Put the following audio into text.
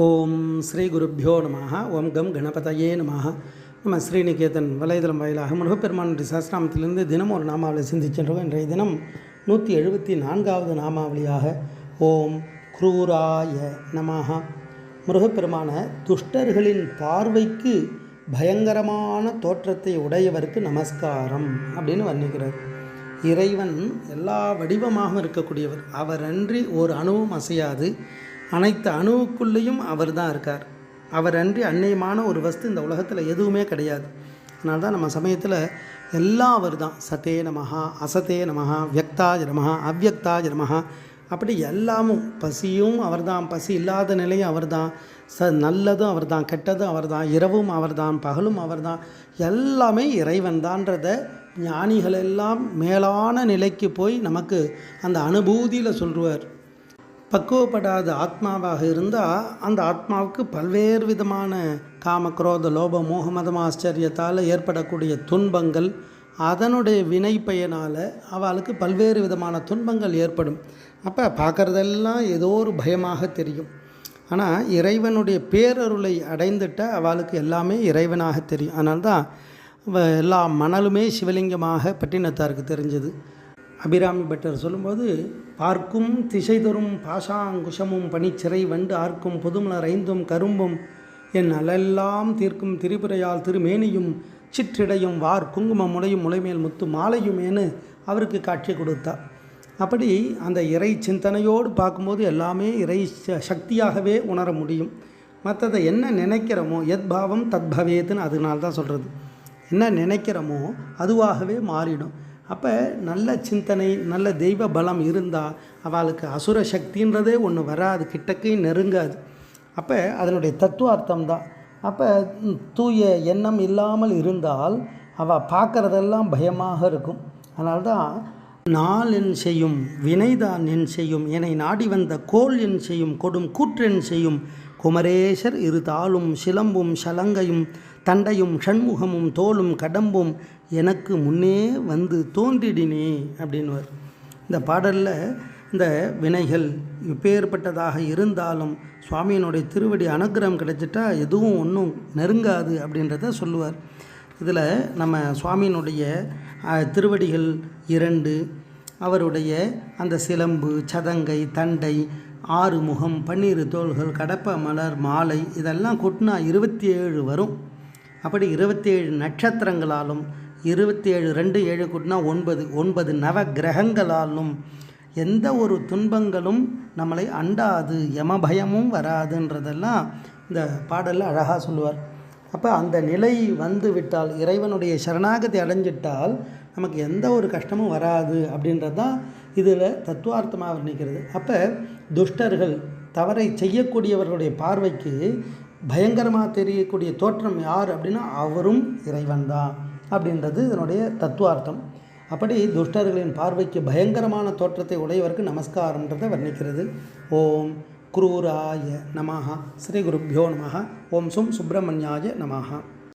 ஓம் ஸ்ரீ குருப்பியோ நம ஓம் கம் கணபதையே நம நம்ம ஸ்ரீநிகேதன் வலைதளம் வாயிலாக முருகப்பெருமான் சாஸ்திராமத்திலிருந்து தினம் ஒரு நாமாவளி சிந்திச்சென்றோம் இன்றைய தினம் நூற்றி எழுபத்தி நான்காவது நாமாவளியாக ஓம் குரூராய நமஹா. முருகப்பெருமான துஷ்டர்களின் பார்வைக்கு பயங்கரமான தோற்றத்தை உடையவருக்கு நமஸ்காரம் அப்படின்னு வர்ணிக்கிறார். இறைவன் எல்லா வடிவமாகவும் இருக்கக்கூடியவர். அவர் அன்றி ஒரு அணுவும் அசையாது. அனைத்து அணுவுக்குள்ளேயும் அவர் தான் இருக்கார். அவர் அன்றி அந்நியமான ஒரு வஸ்து இந்த உலகத்தில் எதுவுமே கிடையாது. அதனால தான் நம்ம சமயத்தில் எல்லாம் அவர் தான் சதே நமஹா அசத்தே நமஹா வியக்தாஜ நமஹா அவ்யக்தாஜ நமஹா அப்படி எல்லாமும் பசியும் அவர்தான் பசி இல்லாத நிலையும் அவர்தான். ச நல்லதும் அவர் தான் கெட்டதும் அவர்தான் இரவும் அவர்தான் பகலும் அவர்தான். எல்லாமே இறைவன் தான்றத ஞானிகள் எல்லாம் மேலான நிலைக்கு போய் நமக்கு அந்த அனுபூதியில் சொல்லுவார். பக்குவப்படாத ஆத்மாவாக இருந்தால் அந்த ஆத்மாவுக்கு பல்வேறு விதமான காமக்ரோத லோப மோகமதம் ஆச்சரியத்தால் ஏற்படக்கூடிய துன்பங்கள் அதனுடைய வினை பயனால் அவளுக்கு பல்வேறு விதமான துன்பங்கள் ஏற்படும். அப்போ பார்க்குறதெல்லாம் ஏதோ ஒரு பயமாக தெரியும். ஆனால் இறைவனுடைய பேரருளை அடைந்துட்ட அவளுக்கு எல்லாமே இறைவனாக தெரியும். அதனால்தான் அவ எல்லா மணலுமே சிவலிங்கமாக பட்டினத்தாருக்கு தெரிஞ்சது. அபிராமி பட்டர் சொல்லும்போது பார்க்கும் திசை தரும் பாஷாங்குஷமும் பனிச்சிறை வண்டு ஆர்க்கும் புதுமலர் ஐந்தும் கரும்பும் என் அலெல்லாம் தீர்க்கும் திரிபுரையால் திருமேனியும் சிற்றிடையும் வார் குங்குமம் முளையும் முளைமேல் முத்து மாலையுமேனு அவருக்கு காட்சி கொடுத்தா அப்படி அந்த இறை சிந்தனையோடு பார்க்கும்போது எல்லாமே இறை ச- சக்தியாகவே உணர முடியும். மற்றதை என்ன நினைக்கிறோமோ எத் பாவம் தத் பவேத்துன்னு அதனால தான் சொல்கிறது என்ன நினைக்கிறோமோ அதுவாகவே மாறிடும். அப்போ நல்ல சிந்தனை நல்ல தெய்வ பலம் இருந்தால் அவளுக்கு அசுர சக்தின்றதே ஒன்று வராது கிட்டக்கையும் நெருங்காது. அப்போ அதனுடைய தத்துவார்த்தம் தான். அப்போ தூய எண்ணம் இல்லாமல் இருந்தால் அவள் பார்க்குறதெல்லாம் பயமாக இருக்கும். அதனால்தான் நாள் என் செய்யும் வினைதான் என் செய்யும் என்னை நாடி வந்த கோல் என் செய்யும் கொடும் கூற்றென் செய்யும். குமரேசர் இரு தாளும் சிலம்பும் சலங்கையும் தண்டையும் ஷண்முகமும் தோளும் கடம்பும் எனக்கு முன்னே வந்து தோன்றிடினே அப்படின்னுவார். இந்த பாடலில் இந்த வினைகள் இப்பேற்பட்டதாக இருந்தாலும் சுவாமியினுடைய திருவடி அனுக்கிரகம் கிடைச்சிட்டா எதுவும் ஒன்றும் நெருங்காது அப்படின்றத சொல்லுவார். இதில் நம்ம சுவாமியினுடைய திருவடிகள் இரண்டு. அவருடைய அந்த சிலம்பு சதங்கை தண்டை ஆறு முகம் பன்னீர் தோள்கள் கடப்ப மலர் மாலை இதெல்லாம் கூட்டினா இருபத்தி ஏழு வரும். அப்படி இருபத்தி ஏழு நட்சத்திரங்களாலும் இருபத்தி ஏழு ரெண்டு ஏழு கூட்டினா ஒன்பது ஒன்பது நவ கிரகங்களாலும் எந்த ஒரு துன்பங்களும் நம்மளை அண்டாது யமபயமும் வராதுன்றதெல்லாம் இந்த பாடலில் அழகாக சொல்லுவார். அப்போ அந்த நிலை வந்து விட்டால் இறைவனுடைய சரணாகதி அடைஞ்சிட்டால் நமக்கு எந்த ஒரு கஷ்டமும் வராது அப்படின்றது தான் இதில் தத்துவார்த்தமாக வர்ணிக்கிறது. அப்போ துஷ்டர்கள் தவறை செய்யக்கூடியவர்களுடைய பார்வைக்கு பயங்கரமாக தெரியக்கூடிய தோற்றம் யார் அப்படின்னா அவரும் இறைவன் தான் அப்படின்றது இதனுடைய தத்துவார்த்தம். அப்படி துஷ்டர்களின் பார்வைக்கு பயங்கரமான தோற்றத்தை உடையவருக்கு நமஸ்காரன்றதை வர்ணிக்கிறது. ஓம் குரூராய நமஹ. ஸ்ரீ குருப்பியோ நமஹ. ஓம் சும் சுப்பிரமணியாய நமஹ.